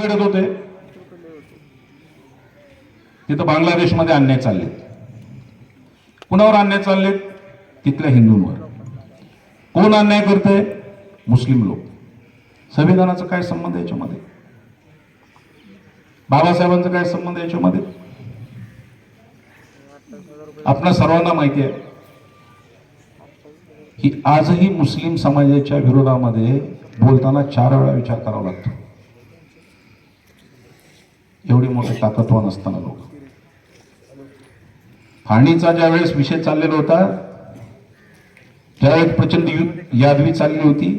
घडत होते. तिथं बांगलादेशमध्ये अन्याय चाललेत कुणावर अन्याय चाललेत तिथल्या हिंदूंवर. कोण अन्याय करते मुस्लिम लोक. संविधानाचा काय संबंध याच्यामध्ये? बाबासाहेबांचा काय संबंध याच्यामध्ये? आपणा सर्वांना माहिती आहे की आजही मुस्लिम समाजाच्या विरोधामध्ये बोलताना चार वेळा विचार करावा लागतो. एवढी मोठी ताकदवान असताना लोक. फाळणीचा ज्या वेळेस विषय चाललेला होता त्यावेळेस प्रचंड युद्ध यादवी चालली होती.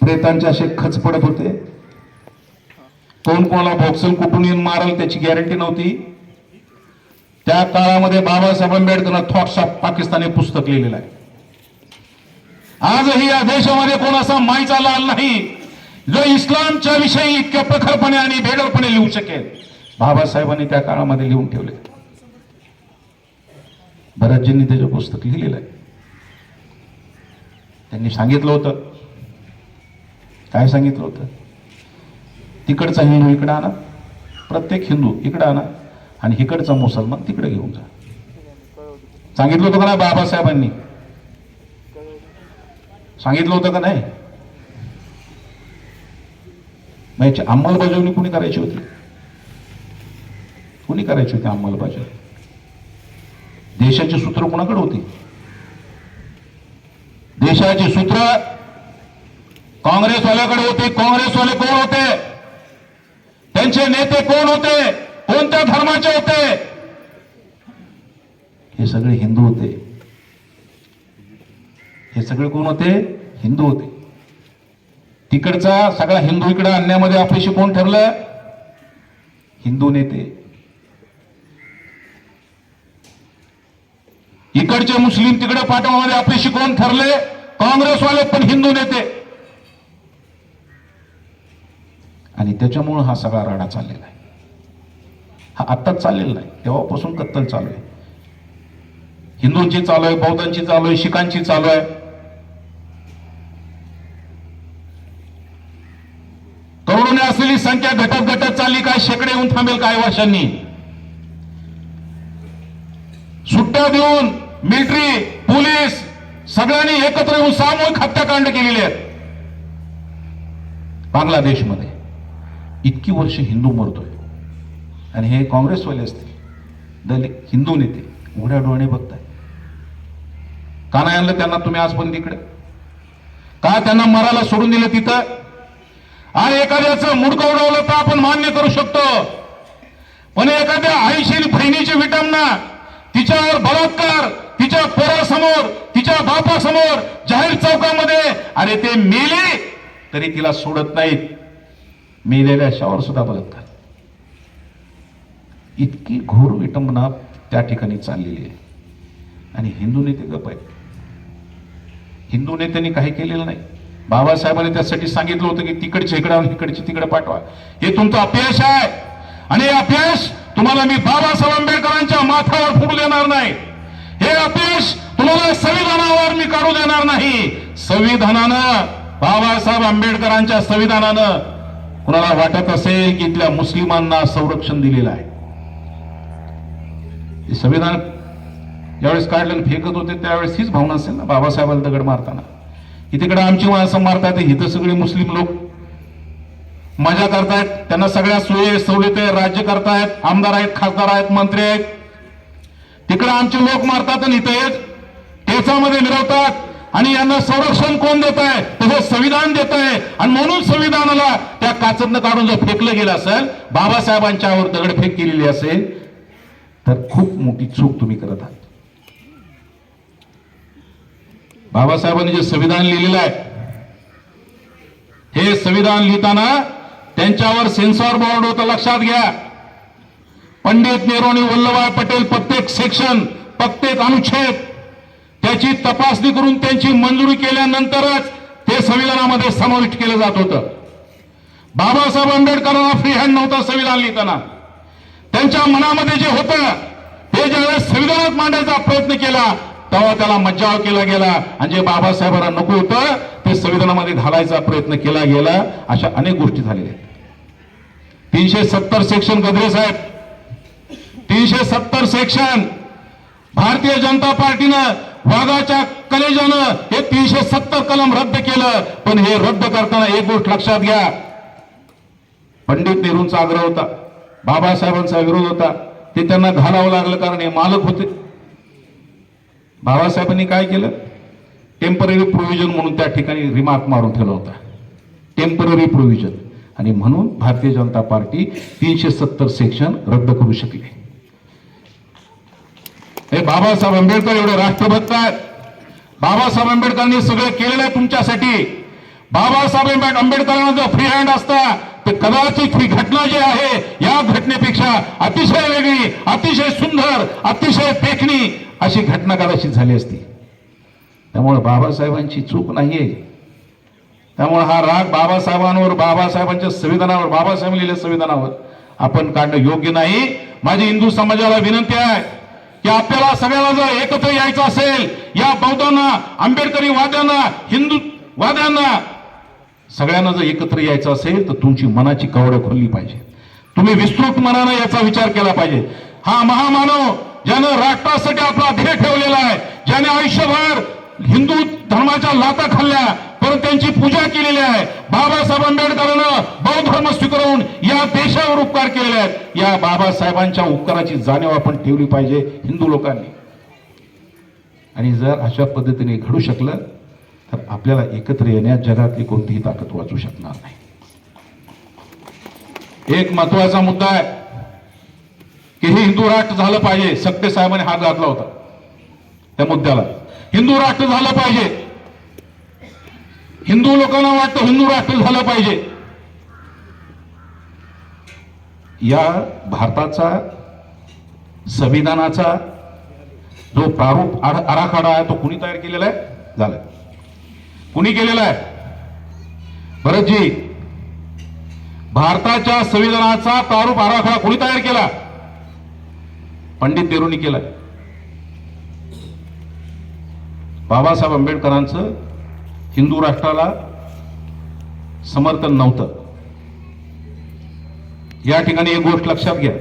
प्रेतांचे असे खच पडत होते. कोण कोणाला भोक्सल कुठून येऊन मारल त्याची गॅरंटी नव्हती. त्या काळामध्ये बाबासाहेब आंबेडकरनं थॉट्स ऑफ पाकिस्तान हे पुस्तक लिहिलेलं आहे. आजही या देशामध्ये कोणाचा असा माईचा लाल नाही. जो इस्लामच्या विषयी इतक्या प्रखरपणे आणि भेडरपणे लिहू शकेल बाबासाहेबांनी त्या काळामध्ये लिहून ठेवले. भरतजींनी त्याचं पुस्तक लिहिलेलं आहे त्यांनी सांगितलं होतं. काय सांगितलं होतं? तिकडचा हिंदू इकडं आणा प्रत्येक हिंदू इकडं आणा आणि इकडचा मुसलमान तिकडे घेऊन जा. सांगितलं होतं का नाही बाबासाहेबांनी? सांगितलं होतं का नाही? मग याची अंमलबजावणी कुणी करायची होती? कुणी करायची होती अंमलबजावणी? देशाची सूत्र कुणाकडे होती? देशाची सूत्र काँग्रेसवाल्याकडे होती. काँग्रेसवाले कोण होते? त्यांचे नेते कोण होते? कोणत्या धर्माचे होते? हे सगळे हिंदू होते. हे सगळे कोण होते? हिंदू होते. तिकडचा सगळा हिंदू इकडे आणण्यामध्ये अपयशी कोण ठरलं. हिंदू नेते. इकडचे मुस्लिम तिकडे पाठवण्यामध्ये अपयशी कोण ठरले. काँग्रेसवाले पण हिंदू नेते. आणि त्याच्यामुळं हा सगळा राडा चाललेला आहे. हा आत्ताच चाललेला नाही. तेव्हापासून कत्तल चालू आहे. हिंदूंची चालू आहे बौद्धांची चालू आहे शिखांची चालू आहे. असलेली संख्या घटत घटत चालली काय शेकडे येऊन थांबेल काय वर्षांनी सुट्ट्या देऊन मिलिटरी पोलीस सगळ्यांनी एकत्र येऊन सामूहिक हत्याकांड केलेले आहेत. बांगलादेशमध्ये इतकी वर्ष हिंदू मरतोय. आणि हे काँग्रेसवाले असतील दलित हिंदू नेते उघड्या डोळ्याने बघताय. का नाही आणलं त्यांना तुम्ही आजपर्यंत इकडे का त्यांना मराला सोडून दिलं तिथं? आणि एखाद्याचं मुडकं उडवलं तर आपण मान्य करू शकतो. पण एखाद्या आईशील बहिणीची विटंबना तिच्यावर बलात्कार तिच्या पोरासमोर तिच्या बापासमोर जाहीर चौकामध्ये अरे ते मेले तरी तिला सोडत नाहीत. मेलेल्या शावर सुद्धा बलात्कार इतकी घोर विटंबना त्या ठिकाणी चाललेली आहे. आणि हिंदू नेते गप आहेत. हिंदू नेत्यांनी काही केलेलं नाही. बाबासाहेबांनी त्यासाठी सांगितलं होतं की तिकडचे इकडे इकडचे तिकडे पाठवा. हे तुमचं अपयश आहे. आणि हे अपयश तुम्हाला मी बाबासाहेब आंबेडकरांच्या माथावर फोडू देणार नाही. हे अपयश तुम्हाला संविधानावर मी काढू देणार नाही. संविधानानं बाबासाहेब आंबेडकरांच्या संविधानानं कुणाला वाटत असेल की इथल्या मुस्लिमांना संरक्षण दिलेलं आहे? हे संविधान ज्यावेळेस काढलं फेकत होते त्यावेळेस हीच भावना असेल ना बाबासाहेबांना दगड मारताना? तिकडे आमची माणसं मारतात इथं सगळे मुस्लिम लोक. मजा करतायत त्यांना सगळ्या सोयी सवलती राज्य करतायत आमदार आहेत खासदार आहेत मंत्री आहेत. तिकडे आमचे लोक मारतात आणि इथे टेचामध्ये मिरवतात. आणि यांना संरक्षण कोण देत आहे तसं संविधान देत आहे आणि म्हणून संविधानाला त्या काचतनं काढून जर फेकलं गेलं असेल बाबासाहेबांच्यावर दगडफेक केलेली असेल तर खूप मोठी चूक तुम्ही करत आहात. बाबासाहेबांनी जे संविधान लिहिलेलं आहे हे संविधान लिहिताना त्यांच्यावर सेन्सॉर बोर्ड होतं लक्षात घ्या. पंडित नेहरूनी वल्लभभाई पटेल प्रत्येक सेक्शन प्रत्येक अनुच्छेद त्याची तपासणी करून त्यांची मंजुरी केल्यानंतरच ते संविधानामध्ये समाविष्ट केलं जात होतं. बाबासाहेब आंबेडकरांना फ्री हँड नव्हता संविधान लिहिताना. त्यांच्या मनामध्ये जे होतं ते ज्यावेळेस संविधानात मांडायचा प्रयत्न केला तेव्हा त्याला मज्जाव केला गेला. आणि जे बाबासाहेबांना नको होतं ते संविधानामध्ये घालायचा प्रयत्न केला गेला. अशा अनेक गोष्टी झालेल्या आहेत. तीनशे सत्तर सेक्शन गद्रे साहेब. तीनशे सत्तर सेक्शन. भारतीय जनता पार्टीनं वाघाच्या कलेजानं हे तीनशे सत्तर कलम रद्द केलं. पण हे रद्द करताना एक गोष्ट लक्षात घ्या. पंडित नेहरूंचा आग्रह होता. बाबासाहेबांचा विरोध होता. ते त्यांना घालावं लागलं कारण हे मालक होते. बाबासाहेबांनी काय केलं? टेंपररी प्रोव्हिजन म्हणून त्या ठिकाणी रिमार्क मारून ठेवला होता. टेंपररी प्रोव्हिजन आणि म्हणून भारतीय जनता पार्टी तीनशे सत्तर सेक्शन रद्द करू शकली. हे बाबासाहेब आंबेडकर एवढे राष्ट्रभक्त आहेत. बाबासाहेब आंबेडकरांनी सगळं केलेलं आहे तुमच्यासाठी. बाबासाहेब आंबेड- आंबेडकरांना जर फ्री हँड असता तर कदाचित ही घटना जी आहे या घटनेपेक्षा अतिशय वेगळी अतिशय सुंदर अतिशय पेखणी अशी घटना कदाचित झाली असती. त्यामुळे बाबासाहेबांची चूक नाही आहे त्यामुळे हा राग बाबासाहेबांवर बाबासाहेबांच्या संविधानावर बाबासाहेब लिहिल्या संविधानावर आपण काढणं योग्य नाही. माझी हिंदू समाजाला विनंती आहे की आपल्याला सगळ्याला जर एकत्र यायचं असेल या बौद्धांना आंबेडकरी वाद्यांना हिंदू वाद्यांना सगळ्यांना जर एकत्र यायचं असेल तर तुमची मनाची कवडं खोलली पाहिजे. तुम्ही विस्तृत मनानं याचा विचार केला पाहिजे. हा महामानव ज्यानं राष्ट्रासाठी आपला ध्येय ठेवलेला आहे ज्याने आयुष्यभर हिंदू धर्माच्या लाता खाल्ल्या परंतु त्यांची पूजा केलेली आहे बाबासाहेब आंबेडकरांनं बौद्ध धर्म स्वीकारून या देशावर उपकार केलेले आहेत. या बाबासाहेबांच्या उपकाराची जाणीव आपण ठेवली पाहिजे हिंदू लोकांनी. आणि जर अशा पद्धतीने घडू शकलं तर आपल्याला एकत्र येण्यात जगातली कोणतीही ताकद वाचू शकणार नाही. एक महत्त्वाचा मुद्दा आहे की हे हिंदू राष्ट्र झालं पाहिजे. सक्ते साहेबांनी हात घातला होता. त्या मुद्द्याला. हिंदू राष्ट्र झालं पाहिजे. हिंदू लोकांना वाटतं हिंदू राष्ट्र झालं पाहिजे. या भारताचा संविधानाचा जो प्रारूप आराखडा आहे तो कुणी तयार केलेला आहे? झालाय. कुणी केलेला आहे? भरतजी भारताच्या संविधानाचा प्रारूप आराखडा कुणी तयार केला? पंडित नेहरूंनी केलाय. बाबासाहेब आंबेडकरांचं हिंदू राष्ट्राला समर्थन नव्हतं. या ठिकाणी एक गोष्ट लक्षात घ्या.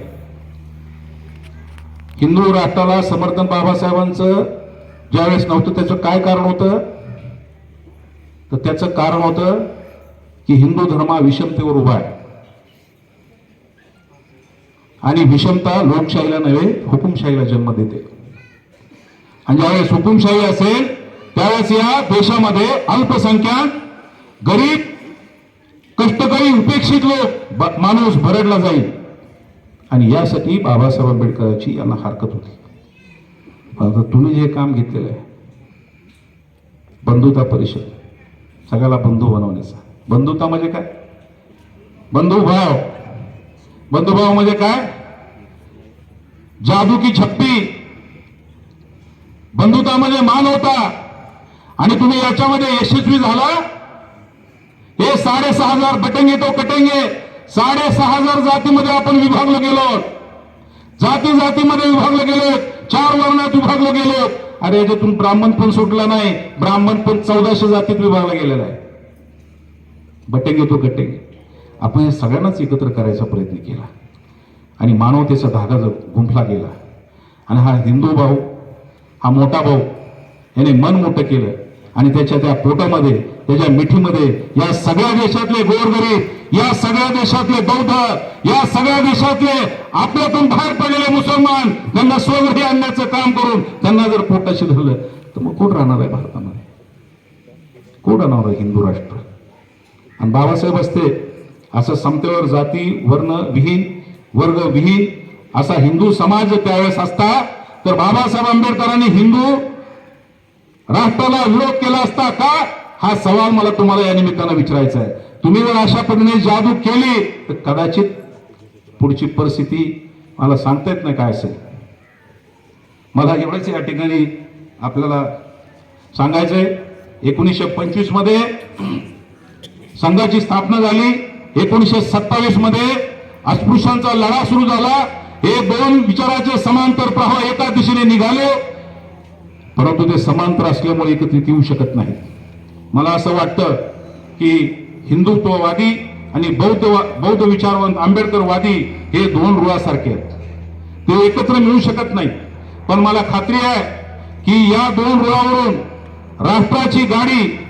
हिंदू राष्ट्राला समर्थन बाबासाहेबांचं ज्यावेळेस नव्हतं त्याचं काय कारण होतं? तर त्याचं कारण होतं की हिंदू धर्म हा विषमतेवर उभा आहे. आणि विषमता लोकशाहीला नव्हे हुकुमशाहीला जन्म देते. आणि ज्यावेळेस हुकुमशाही असेल त्यावेळेस या देशामध्ये अल्पसंख्याक गरीब कष्टकरी उपेक्षित लोक माणूस भरडला जाईल. आणि यासाठी बाबासाहेब आंबेडकरांची यांना हरकत होती. आता तुम्ही जे काम घेतलेलं आहे बंधुता परिषद सगळ्याला बंधू बनवण्याचा. बंधुता म्हणजे काय? बंधू भाव बंधुभाव म्हणजे काय? जादू की छप्पी. म्हणजे मान होता. आणि तुम्ही याच्यामध्ये यशस्वी झाला. हे साडेसहा हजार बटेंगे तो कटेंगे. साडेसहा हजार जातीमध्ये आपण विभागलो गेलो. जाती जातीमध्ये विभागलो गेलो. चार वर्णात विभागलो गेलो. अरे याच्यातून ब्राह्मण पण सुटला नाही. ब्राह्मण पण चौदाशे जातीत विभागला गेलेला आहे. बटेंगे तो कटेंगे. आपण हे सगळ्यांनाच एकत्र करायचा प्रयत्न केला. आणि मानवतेचा धागा जो गुंफला गेला. आणि हा हिंदू भाऊ हा मोठा भाऊ याने मन मोठं केलं. आणि त्याच्या त्या पोटामध्ये त्याच्या मिठीमध्ये या सगळ्या देशातले गोरगरीब या सगळ्या देशातले बौद्ध या सगळ्या देशातले आपल्यातून बाहेर पडलेले मुसलमान त्यांना स्वगृही आणण्याचं काम करून त्यांना जर पोटाशी धरलं तर मग कोण राहणार आहे भारतामध्ये? कोण राहणार आहे हिंदू राष्ट्र? आणि बाबासाहेब असते असं समतेवर जाती वर्ण विहीन वर्ग विहीन असा हिंदू समाज त्यावेळेस असता. तर बाबासाहेब आंबेडकरांनी हिंदू राष्ट्राला विरोध केला असता का? हा सवाल मला तुम्हाला या निमित्तानं विचारायचा आहे. तुम्ही जर अशा पद्धतीने जादू केली तर कदाचित पुढची परिस्थिती मला सांगता येत नाही काय असेल. मला एवढंच या ठिकाणी आपल्याला सांगायचंय. एकोणीसशे पंचवीसमध्ये संघाची स्थापना झाली. एकोणीसशे सत्तावीसमध्ये अस्पृश्यांचा लढा सुरू झाला. हे दोन विचाराचे समांतर प्रवाह एका दिशेने निघाले. परंतु ते समांतर असल्यामुळे एकत्रित येऊ शकत नाही. मला असं वाटतं की हिंदुत्ववादी आणि बौद्ध बौद्ध विचारवंत आंबेडकरवादी हे दोन रुळासारखे आहेत. ते एकत्र मिळू शकत नाही. पण मला खात्री आहे की या दोन रुळावरून राष्ट्राची गाडी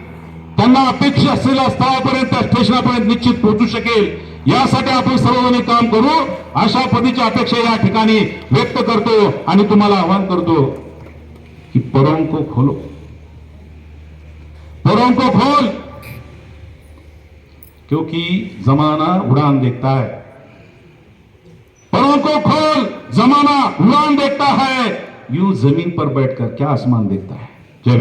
त्यांना अपेक्षा असलेल्या स्थळापर्यंत स्टेशनापर्यंत निश्चित पोहोचू शकेल. यासाठी आपण सर्वजणी काम करू. अशा पद्धतीची अपेक्षा या ठिकाणी व्यक्त करतो आणि तुम्हाला आवाहन करतो की परों को खोलो. परों को खोल. क्योंकि जमाना उड़ान देखता है. परों को खोल. जमाना उड़ान देखता है. यूं जमीन पर बैठकर क्या आसमान देखता है? जय